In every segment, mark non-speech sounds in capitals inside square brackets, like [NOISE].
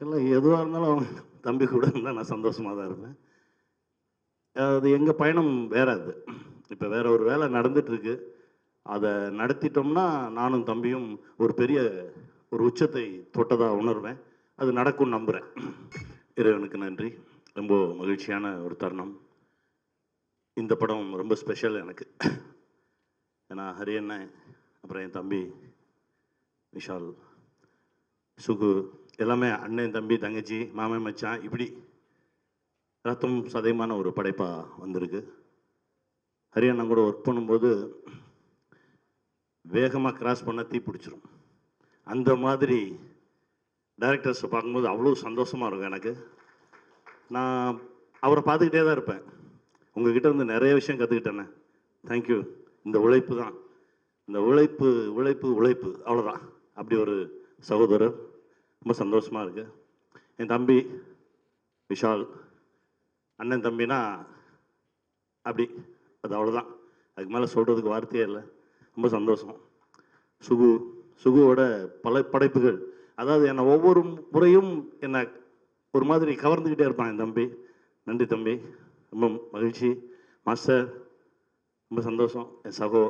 இல்லை எதுவாக இருந்தாலும் அவங்க தம்பி கூட இருந்தால் நான் சந்தோஷமாக தான் இருப்பேன். அது எங்கள் பயணம் வேற அது. இப்போ வேற ஒரு வேலை நடந்துட்டுருக்கு. அதை நடத்திட்டோம்னா நானும் தம்பியும் ஒரு பெரிய ஒரு உச்சத்தை தொட்டதாக உணர்வேன். அது நடக்கும் நம்புகிறேன் இறைவனுக்கு நன்றி. ரொம்ப மகிழ்ச்சியான ஒரு தருணம். இந்த படம் ரொம்ப ஸ்பெஷல் எனக்கு. ஏன்னா ஹரியண்ணன் அப்புறம் என் தம்பி விஷால் சுகு எல்லாமே அண்ணன் தம்பி தங்கச்சி மாமன் மச்சான் இப்படி ரத்தம் சதயமான ஒரு படைப்பாக வந்திருக்கு. ஹரியானா கூட ஒர்க் பண்ணும்போது வேகமாக கிராஸ் பண்ண தீ பிடிச்சிரும். அந்த மாதிரி டைரக்டர்ஸை பார்க்கும்போது அவ்வளோ சந்தோஷமாக இருக்கும் எனக்கு. நான் அவரை பார்த்துக்கிட்டே தான் இருப்பேன். உங்ககிட்ட இருந்து நிறைய விஷயம் கற்றுக்கிட்டேனே தேங்க்யூ இந்த உழைப்பு தான். இந்த உழைப்பு உழைப்பு உழைப்பு. அவ்வளோதான் அப்படி ஒரு சகோதரர். ரொம்ப சந்தோஷமாக இருக்குது என் தம்பி விஷால் அண்ணன் தம்பினா அப்படி அது அவ்வளோதான் அதுக்கு மேலே சொல்கிறதுக்கு வார்த்தையே இல்லை. ரொம்ப சந்தோஷம். சுகு சுகுவோட பல படைப்புகள். அதாவது என்னை ஒவ்வொரு முறையும் என்னை ஒரு மாதிரி கவர்ந்துக்கிட்டே இருப்பான் என் தம்பி. நன்றி தம்பி. ரொம்ப மகிழ்ச்சி. மாஸ்டர் ரொம்ப சந்தோஷம். என் சகோ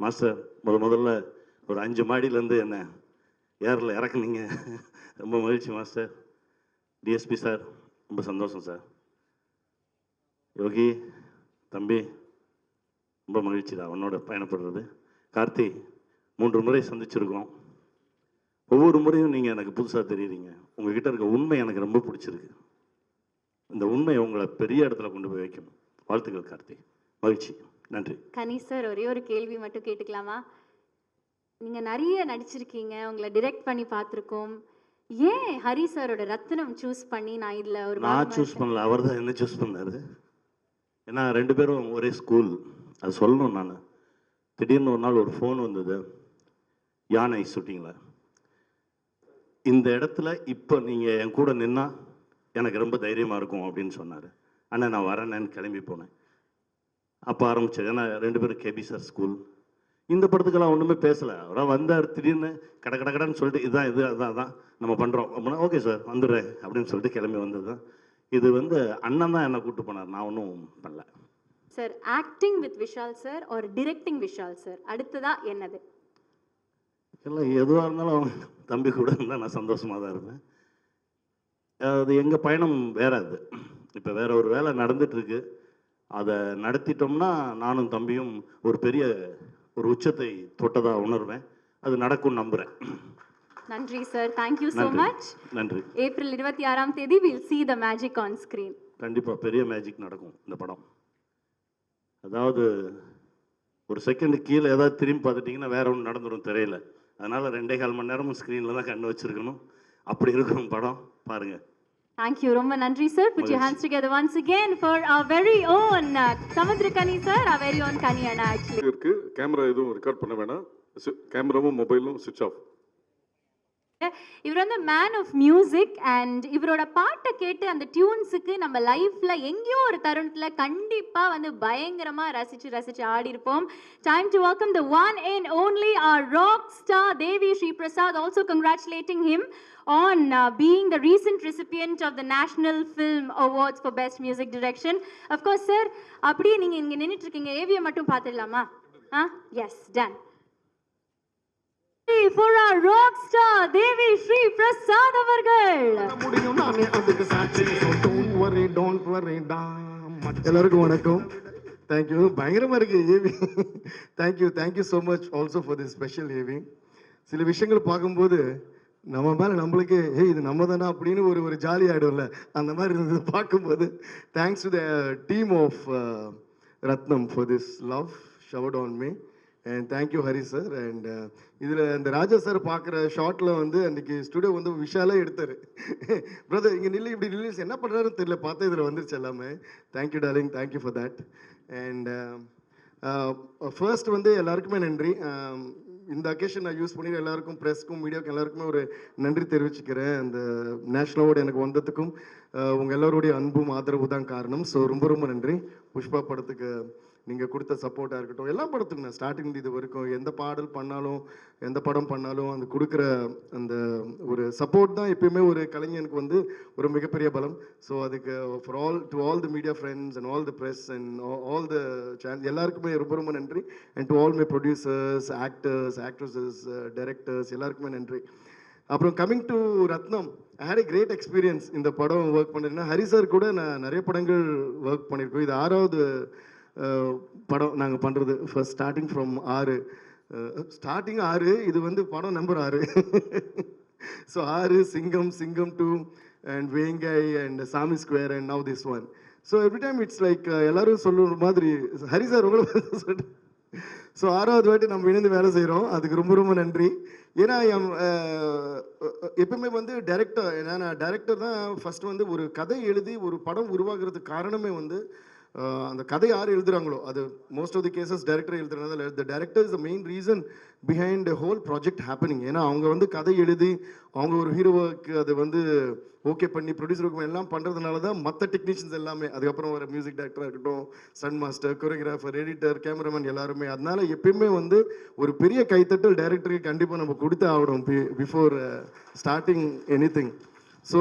மாஸ்டர் முத முதல்ல ஒரு அஞ்சு மாடியிலேருந்து என்னை ஏரில் இறக்குனீங்க. ரொம்ப மகிழ்ச்சி மாஸ்டர். டிஎஸ்பி சார் ரொம்ப சந்தோஷம் சார். யோகி தம்பி ரொம்ப மகிழ்ச்சி தான் உன்னோட பயணப்படுறது. கார்த்தி மூன்று முறை சந்திச்சிருக்கோம். ஒவ்வொரு முறையும் நீங்கள் எனக்கு புதுசாக தெரியுறீங்க. உங்ககிட்ட இருக்க உண்மை எனக்கு ரொம்ப பிடிச்சிருக்கு. இந்த உண்மை உங்களை பெரிய இடத்துல கொண்டு போய் வைக்கணும். வாழ்த்துக்கள் கார்த்தி. மகிழ்ச்சி. நன்றி. கனி சார் ஒரே ஒரு கேள்வி மட்டும் கேட்டுக்கலாமா? நீங்க நிறைய நடிச்சிருக்கீங்க உங்களை டிரெக்ட் பண்ணி பார்த்துருக்கோம். ஏன் ஹரி சாரோட ரத்னம் சூஸ் பண்ணி நான் இதுல ஒரு நான் சூஸ் பண்ணல அவர் தான் என்ன சூஸ் பண்ணாரு? ஏன்னா ரெண்டு பேரும் ஒரே ஸ்கூல் அது சொல்லணும் நான். திடீர்னு ஒரு நாள் ஒரு ஃபோன் வந்தது. யானை ஷூட்டிங்கில் இந்த இடத்துல இப்போ நீங்கள் என் கூட நின்னா எனக்கு ரொம்ப தைரியமாக இருக்கும் அப்படின்னு சொன்னார். அண்ணா நான் வரேன்னு கிளம்பி போனேன். அப்போ ஆரம்பிச்சது. ஏன்னா ரெண்டு பேரும் கேபி சார் ஸ்கூல் இந்த படத்துக்கெல்லாம் ஒன்றுமே பேசலை. அவராக வந்தார் திடீர்னு கட கட கடன்னு சொல்லிட்டு இதுதான் இது அதான் அதான் நம்ம பண்ணுறோம் அப்படின்னா ஓகே சார் வந்துடுறேன் அப்படின்னு சொல்லிட்டு கிளம்பி வந்தது தான் இது வந்து அண்ணன் தான் என்னை கூப்பிட்டு போனார். நான் ஒன்றும் பண்ணல. Sir acting with Vishal sir ஒரு டிரெக்டிங் விஷால் சார்? அடுத்ததா என்னது? இல்லை எதுவாக இருந்தாலும் அவன் தம்பி கூட இருந்தால் நான் சந்தோஷமாக தான் இருப்பேன். அது எங்கள் பயணம் வேற அது. இப்போ வேற ஒரு வேலை நடந்துட்டுருக்கு அதை நடத்திட்டோம்னா நானும் தம்பியும் ஒரு பெரிய ஒரு உச்சத்தை தொட்டதாக உணர்வேன். அது நடக்கும் நம்புகிறேன் நன்றி சார் தேங்க்யூ ஸோ நன்றி. மச் நன்றி. ஏப்ரல் இருபத்தி ஆறாம் தேதி will see the magic on screen. கண்டிப்பாக பெரிய மேஜிக் நடக்கும் இந்த படம். அதாவது ஒரு செகண்ட் கீழே ஏதாவது திரும்பி பார்த்துட்டிங்கன்னா வேற ஒன்று நடந்துடும் திரையில. அதனால ரெண்டே கால் மணி நேரமும் ஸ்க்ரீனில் தான் கண்ணு வச்சிருக்கணும். அப்படி இருக்கும் படம். பாருங்க தேங்க்யூ ரொம்ப நன்றி sir put your hands together once again for our very own uh, Samuthirakani sir our very own Kani Anna actually. Camera எதுவும் ரெக்கார்ட் பண்ண வேணாம். கேமராவும் மொபைலும் சுவிட்ச் ஆஃப் இவர் வந்து மேன் ஆஃப் மியூசிக் அண்ட் இவரோட பாட்டை கேட்டு அந்த டியூன்ஸுக்கு நம்ம லைஃப்பில் எங்கேயோ ஒரு தருணத்தில் கண்டிப்பாக வந்து பயங்கரமாக ரசித்து ரசித்து ஆடி இருப்போம் time to welcome the one and only our rock star Devi Sri Prasad also congratulating him on uh, being the recent recipient of the National Film Awards for Best Music Direction. Of course, sir, அப்படியே நீங்கள் இங்கே நின்றுட்டு இருக்கீங்க. ஏவியை மட்டும் பார்த்துடலாமா? ஆ? Yes done for our rock star Devi Sri Prasad அவர்கள் முடியும் நானே அதுக்கு சாட்சி. டோன்ட் வரி டோன்ட் வரி எல்லாருக்கும் வணக்கம். தேங்க்யூ பயங்கரமா இருக்கு AV thank you thank you so much also for this special AV சில விஷயங்கள் பார்க்கும்போது நம்ம மேலே நம்மளுக்கு ஏய் இது நம்ம தானே அப்படின்னு ஒரு ஒரு ஜாலி ஆகிடும்ல அந்த மாதிரி இருந்தது பார்க்கும்போது thanks to the team of Rathnam for this love showered on me and thank you Hari sir and இதில் இந்த ராஜா சார் பார்க்குற ஷார்ட்டில் வந்து அன்றைக்கி ஸ்டுடியோ வந்து விஷாலே எடுத்தார். பிரதர் [LAUGHS] இங்கே நில்லு இப்படி நில்லு என்ன பண்ணுறாருன்னு தெரியல. பார்த்தா இதில் வந்துருச்சு எல்லாமே. Thank you darling thank you for that and first வந்து எல்லாருக்குமே நன்றி. Um, இந்த அக்கேஷன் நான் யூஸ் பண்ணி எல்லாருக்கும் ப்ரெஸ்க்கும் மீடியாவுக்கும் எல்லாருக்குமே ஒரு நன்றி தெரிவிச்சுக்கிறேன். அந்த நேஷனல் அவார்டு எனக்கு வந்ததுக்கும் uh, உங்கள் எல்லோருடைய அன்பும் ஆதரவு தான் காரணம். ஸோ ரொம்ப ரொம்ப நன்றி. புஷ்பா படத்துக்கு நீங்கள் கொடுத்த சப்போர்ட்டாக இருக்கட்டும் எல்லா படத்துக்கும் நான் ஸ்டார்டிங் இது வரைக்கும் எந்த பாடல் பண்ணாலும் எந்த படம் பண்ணாலும் அந்த கொடுக்குற அந்த ஒரு சப்போர்ட் தான் எப்பயுமே ஒரு கலைஞனுக்கு வந்து ஒரு மிகப்பெரிய பலம். ஸோ அதுக்கு for all to all the media friends and all the press and all the channel எல்லாருக்குமே ரொம்ப ரொம்ப நன்றி. And to all my producers actors actresses directors எல்லாருக்குமே நன்றி. அப்புறம் coming to Rathnam. I had a great experience இந்த படம் work பண்ணிருந்தேன் ஹரி சார் கூட நான் நிறைய படங்கள் ஒர்க் பண்ணியிருக்கோம். இது ஆறாவது படம் நாங்கள் பண்ணுறது ஃபர்ஸ்ட் ஸ்டார்டிங் ஃப்ரம் ஆறு. ஸ்டார்டிங் ஆறு இது வந்து படம் நம்பர் ஆறு. ஸோ ஆறு Singam Singam two and Vengai and Saamy square and now this one so every time it's like எல்லாரும் சொல்லுற மாதிரி ஹரி சார் உங்களை சொல்லிட்டு ஸோ ஆறாவது வாட்டி நம்ம இணைந்து வேலை செய்கிறோம் அதுக்கு ரொம்ப ரொம்ப நன்றி. ஏன்னா எம், எப்பவுமே வந்து டேரக்டர் ஏன்னா நான் டேரக்டர் தான் ஃபஸ்ட்டு வந்து ஒரு கதை எழுதி ஒரு படம் உருவாகிறதுக்கு காரணமே வந்து அந்த கதை யார் எழுதுகிறாங்களோ அது most of the cases director எழுதுறதுனால the director is the main reason behind whole project happening ஏன்னா அவங்க வந்து கதை எழுதி அவங்க ஒரு ஹீரோவுக்கு அதை வந்து ஓகே பண்ணி ப்ரொடியூசருக்கு எல்லாம் பண்ணுறதுனால தான் மற்ற டெக்னீஷியன்ஸ் எல்லாமே அதுக்கப்புறம் வர மியூசிக் டேரக்டராக இருக்கட்டும் சன் மாஸ்டர் கொரியோகிராஃபர் எடிட்டர் கேமராமேன் எல்லாருமே அதனால எப்பயுமே வந்து ஒரு பெரிய கைத்தட்டல் டேரக்டருக்கு கண்டிப்பாக நம்ம கொடுத்து ஆகணும் before starting anything so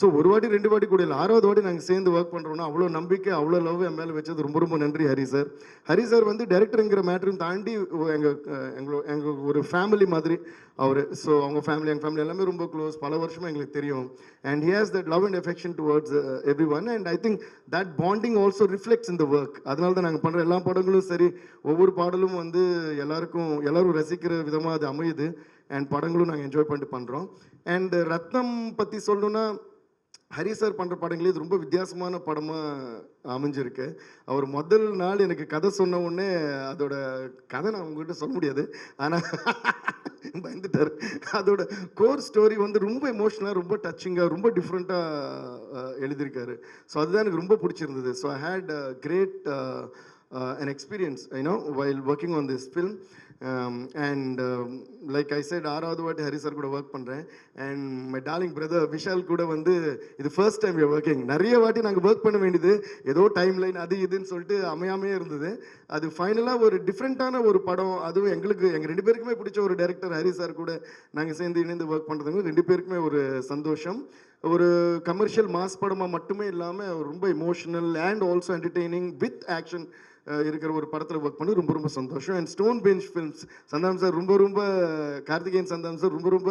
so ஒரு வாட்டி ரெண்டு வாட்டி கூட இல்லை. ஆறாவது வாட்டி நாங்கள் சேர்ந்து ஒர்க் பண்ணுறோம்னா அவ்வளோ நம்பிக்கை அவ்வளோ லவ் என் மேலே வச்சது ரொம்ப ரொம்ப நன்றி ஹரி சார் ஹரி சார் வந்து டேரக்டருங்கிற மேட்டரும் தாண்டி எங்கள் எங்களோ எங்கள் ஒரு ஃபேமிலி மாதிரி அவர். ஸோ அவங்க ஃபேமிலி எங்கள் ஃபேமிலி எல்லாமே ரொம்ப க்ளோஸ் பல வருஷமாக எங்களுக்கு தெரியும். And he has that love and affection towards everyone and I think that bonding also reflects இந்த ஒர்க் அதனால தான் நாங்கள் பண்ணுற எல்லா படங்களும் சரி. ஒவ்வொரு பாடலும் வந்து எல்லாருக்கும் எல்லோரும் ரசிக்கிற விதமாக அது அமையுது. அண்ட் படங்களும் நாங்கள் என்ஜாய் பண்ணிட்டு பண்ணுறோம் அண்ட் ரத்னம் பற்றி சொல்லணுன்னா ஹரி சார் பண்ணுற படங்களே இது ரொம்ப வித்தியாசமான படமாக அமைஞ்சிருக்கு. அவர் முதல் நாள் எனக்கு கதை சொன்ன உடனே அதோட கதை நான் உங்ககிட்ட சொல்ல முடியாது. ஆனால் [LAUGHS] பயந்துட்டார். அதோட கோர் ஸ்டோரி வந்து ரொம்ப எமோஷனலாக ரொம்ப டச்சிங்காக ரொம்ப டிஃப்ரெண்ட்டாக எழுதியிருக்காரு. ஸோ அதுதான் எனக்கு ரொம்ப பிடிச்சிருந்தது. So I had great an experience I know while working on this film and like I said ஆறாவது வாட்டி ஹரி சார் கூட ஒர்க் பண்ணுறேன் and my darling brother Vishal கூட வந்து இது ஃபர்ஸ்ட் டைம் யூ ஒர்க்கிங் நிறைய வாட்டி நாங்கள் ஒர்க் பண்ண வேண்டியது ஏதோ டைம் லைன் அது இதுன்னு சொல்லிட்டு அமையாமே இருந்தது. அது ஃபைனலாக ஒரு டிஃப்ரெண்ட்டான ஒரு படம். அதுவும் எங்களுக்கு எங்கள் ரெண்டு பேருக்குமே பிடிச்ச ஒரு டேரக்டர் ஹரி சார் கூட நாங்கள் சேர்ந்து இணைந்து ஒர்க் பண்ணுறதுங்க ரெண்டு பேருக்குமே ஒரு சந்தோஷம். ஒரு கமர்ஷியல் மாஸ் படமாக மட்டுமே இல்லாமல் ரொம்ப emotional and also entertaining with action இருக்கிற ஒரு படத்தில் ஒர்க் பண்ணி ரொம்ப ரொம்ப சந்தோஷம். And stone bench films Santhanam sir ரொம்ப ரொம்ப கார்த்திகேயன் சந்தாம் சார் ரொம்ப ரொம்ப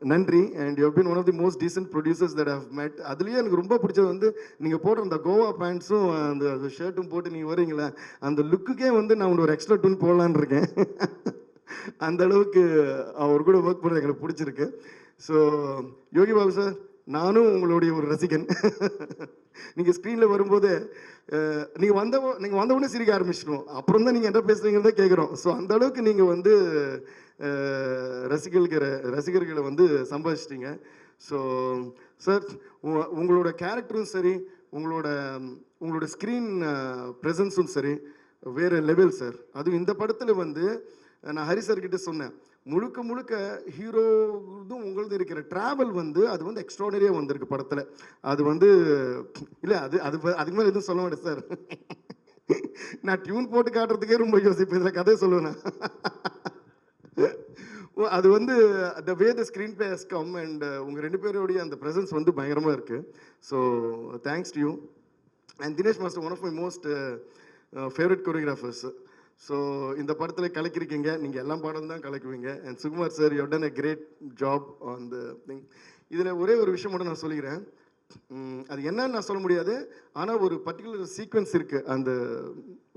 நன்றி. And you been one of the most decent producers that have met. அதுலேயே எனக்கு ரொம்ப பிடிச்சது வந்து நீங்கள் போடுற அந்த கோவா பேண்ட்ஸும் அந்த ஷர்ட்டும் போட்டு நீங்கள் வரீங்களே அந்த லுக்குக்கே வந்து நான் ஒரு எக்ஸ்ட்ரா டூன் போடலான் இருக்கேன். [LAUGHS] அந்த அளவுக்கு அவர் கூட ஒர்க் பண்ணுறது எங்களுக்கு பிடிச்சிருக்கு. ஸோ யோகி பாபு சார் நானும் உங்களுடைய ஒரு ரசிகன். [LAUGHS] நீங்கள் ஸ்க்ரீனில் வரும்போது நீங்கள் வந்த நீங்கள் வந்த உடனே சிரிக்க ஆரம்பிச்சிடும் அப்புறம் தான் நீங்கள் என்ன பேசுறீங்கிறத கேட்குறோம் ஸோ அந்த அளவுக்கு நீங்கள் வந்து ரசிகர்களுக்கு ரசிகர்கிற ரசிகர்களை வந்து சம்பாதிச்சிட்டிங்க. ஸோ சார் உங்களோட கேரக்டரும் சரி உங்களோட உங்களோட ஸ்க்ரீன் ப்ரெசன்ஸும் சரி வேறு லெவல் சார் அதுவும் இந்த படத்தில் வந்து நான் ஹரி சார்கிட்ட சொன்னேன். முழுக்க முழுக்க ஹீரோதும் உங்களது இருக்கிற ட்ராவல் வந்து அது வந்து எக்ஸ்ட்ராடனரியாக வந்திருக்கு படத்தில். அது வந்து இல்லை அது அது அதுக்கு மேலே எதுவும் சொல்ல மாட்டேன் சார் நான் டியூன் போட்டு காட்டுறதுக்கே ரொம்ப யோசிப்பேன் இதில் கதை சொல்லுவேன் ஓ, அது வந்து the way the screenplay has come and உங்கள் ரெண்டு பேருடைய அந்த ப்ரெசன்ஸ் வந்து பயங்கரமாக இருக்குது so thanks to you and Dinesh master one of my most favourite choreographers so இந்த படத்தில் கலக்கிருக்கீங்க. நீங்கள் எல்லா பாடம் தான் கலக்குவீங்க. And Sukumar sir you done a great job on the thing இதில் ஒரே ஒரு விஷயம் மட்டும் நான் சொல்லிக்கிறேன். அது என்னன்னு நான் சொல்ல முடியாது. ஆனால் ஒரு பர்டிகுலர் சீக்வன்ஸ் இருக்குது அந்த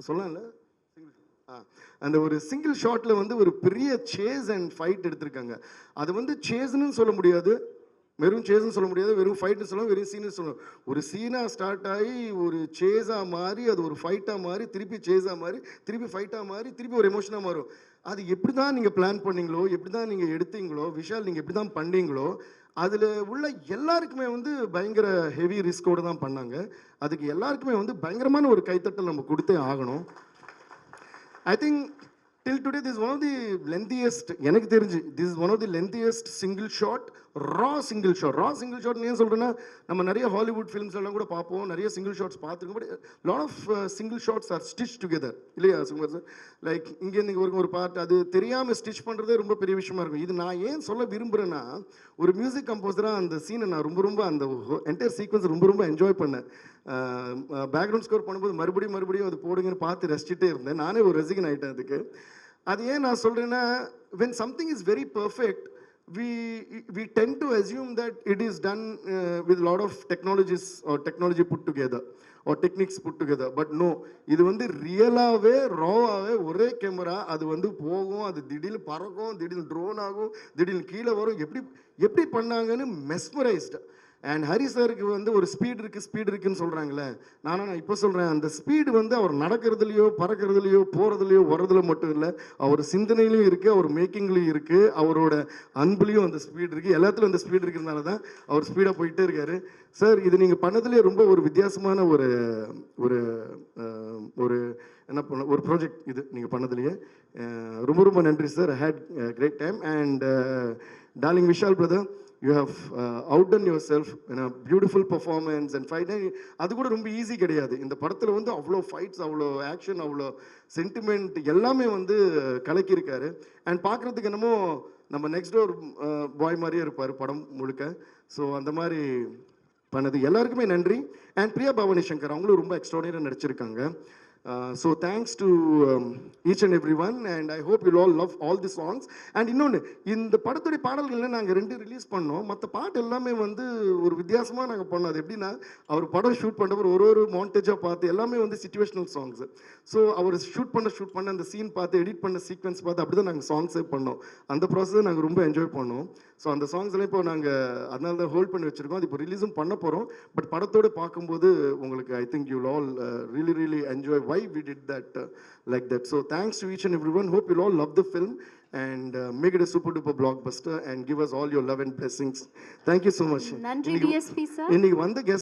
சொல்லலாம்ல? ஆ, அந்த ஒரு சிங்கிள் ஷாட்டில் வந்து ஒரு பெரிய சேஸ் அண்ட் ஃபைட் எடுத்திருக்காங்க. அது வந்து சேஸ்னு சொல்ல முடியாது. வெறும் சேஸ்ன்னு சொல்ல முடியாது வெறும் ஃபைட்னு சொல்லலாம் வெறும் சீன்னு சொல்லலாம் ஒரு சீனாக ஸ்டார்ட் ஆகி ஒரு சேஸாக மாறி அது ஒரு ஃபைட்டாக மாறி திருப்பி சேஸாக மாறி திருப்பி ஃபைட்டாக மாறி திருப்பி ஒரு எமோஷனாக மாறும். அது எப்படி தான் நீங்கள் பிளான் பண்ணீங்களோ எப்படி தான் நீங்கள் எடுத்தீங்களோ விஷால் நீங்கள் எப்படி தான் பண்ணீங்களோ அதில் உள்ள எல்லாருக்குமே வந்து பயங்கர ஹெவி ரிஸ்கோடு தான் பண்ணாங்க. அதுக்கு எல்லாருக்குமே வந்து பயங்கரமான ஒரு கைத்தட்டல் நம்ம கொடுத்தே ஆகணும். I think till today this one of the lengthiest எனக்கு தெரிஞ்சு this is one of the lengthiest single shot raw single shot ரா சிங்கிள் ஷாட் ஏன் சொல்கிறேன்னா நம்ம நிறைய ஹாலிவுட் ஃபிலிம்ஸ் எல்லாம் கூட பார்ப்போம். நிறைய சிங்கிள் ஷாட்ஸ் பார்த்துருக்கோம். But lot of single shots are stitch together இல்லையா சுகுமார் சார் லைக் இங்கேருந்து இங்கே ஒரு பாட்டு அது தெரியாமல் ஸ்டிச் பண்ணுறதே ரொம்ப பெரிய விஷயமா இருக்கும். இது நான் ஏன் சொல்ல விரும்புகிறேன்னா ஒரு மியூசிக் கம்போசராக அந்த சீனை நான் ரொம்ப ரொம்ப அந்த என்டையர் சீக்வன்ஸ் ரொம்ப ரொம்ப என்ஜாய் பண்ணேன். பேக்ரவுண்ட் ஸ்கோர் பண்ணும்போது மறுபடியும் மறுபடியும் அது போடுங்கன்னு பார்த்து ரசிச்சுட்டே இருந்தேன். நானே ஒரு ரசிகன் ஆகிட்டேன் அதுக்கு. அது ஏன் நான் சொல்கிறேன்னா when something is very perfect we we tend to assume that it is done uh, with a lot of technologies or technology put together or techniques put together but no இது வந்து ரியலாகவே ராவாகவே ஒரே கேமரா அது வந்து போகும் அது திடீர்னு பறக்கும் திடீர்னு ட்ரோன் ஆகும் திடீர்னு கீழே வரும் எப்படி எப்படி பண்ணாங்கன்னு மெஸ்மரைஸ்டு அண்ட் ஹரி சாருக்கு வந்து ஒரு ஸ்பீடு இருக்குது ஸ்பீடு இருக்குன்னு சொல்கிறாங்களே நானும் நான் இப்போ சொல்கிறேன் அந்த ஸ்பீடு வந்து அவர் நடக்கிறதுலையோ பறக்கிறதுலையோ போகிறதுலையோ வர்றதுல மட்டும் இல்லை. அவர் சிந்தனையிலையும் இருக்குது அவர் மேக்கிங்லேயும் இருக்குது அவரோட அன்புலேயும் அந்த ஸ்பீடு இருக்குது எல்லாத்துலையும் அந்த ஸ்பீடு இருக்கிறதுனால தான் அவர் ஸ்பீடாக போயிட்டே இருக்காரு. சார் இது நீங்கள் பண்ணதுலேயே ரொம்ப ஒரு வித்தியாசமான ஒரு ஒரு ஒரு என்ன பண்ண ஒரு ப்ராஜெக்ட் இது நீங்கள் பண்ணதுலையே. ரொம்ப ரொம்ப நன்றி sir had great time and darling Vishal brother you have outdone yourself beautiful performance and fight அது கூட ரொம்ப ஈஸி கிடையாது. இந்த படத்தில் வந்து அவ்வளோ ஃபைட்ஸ் அவ்வளோ ஆக்ஷன் அவ்வளோ சென்டிமெண்ட் எல்லாமே வந்து கலக்கியிருக்காரு. அண்ட் பார்க்குறதுக்கு என்னமோ நம்ம நெக்ஸ்ட் டோர் பாய் மாதிரியே இருப்பார் படம் முழுக்க. ஸோ அந்த மாதிரி பண்ணது. எல்லாருக்குமே நன்றி. அண்ட் பிரியா பவானி சங்கர் அவங்களும் ரொம்ப எக்ஸ்ட்ராடினரியாக நடிச்சிருக்காங்க. So thanks to each and every one and I hope you all love all the songs and இன்னொன்று இந்த படத்துடைய பாடல்கள்ல நாங்கள் ரெண்டு ரிலீஸ் பண்ணோம். மற்ற பாட்டு எல்லாமே வந்து ஒரு வித்தியாசமாக நாங்கள் பண்ணோம். அது எப்படின்னா அவர் படம் ஷூட் பண்ணவர் ஒரு ஒரு மாண்டேஜாக பார்த்து எல்லாமே வந்து சுச்சுவேஷனல் சாங்ஸ் ஸோ அவர் ஷூட் பண்ண ஷூட் பண்ண அந்த சீன் பார்த்து எடிட் பண்ண சீக்வன்ஸ் பார்த்து அப்படி தான் நாங்கள் சாங்ஸே பண்ணோம். அந்த ப்ராசஸை நாங்கள் ரொம்ப என்ஜாய் பண்ணோம். ஸோ அந்த சாங்ஸ்லாம் இப்போ நாங்கள் அதனால தான் ஹோல்ட் பண்ணி வச்சுருக்கோம். அது இப்போ ரிலீஸும் பண்ண போகிறோம் பட் படத்தோடு பார்க்கும்போது உங்களுக்கு I think you all really really enjoy why we did that like that so thanks to each and every one hope you all love the film and make it a super duper blockbuster and give us all your love and blessings thank you so much நன்றி DSP sir இன்னைக்கு வந்த guest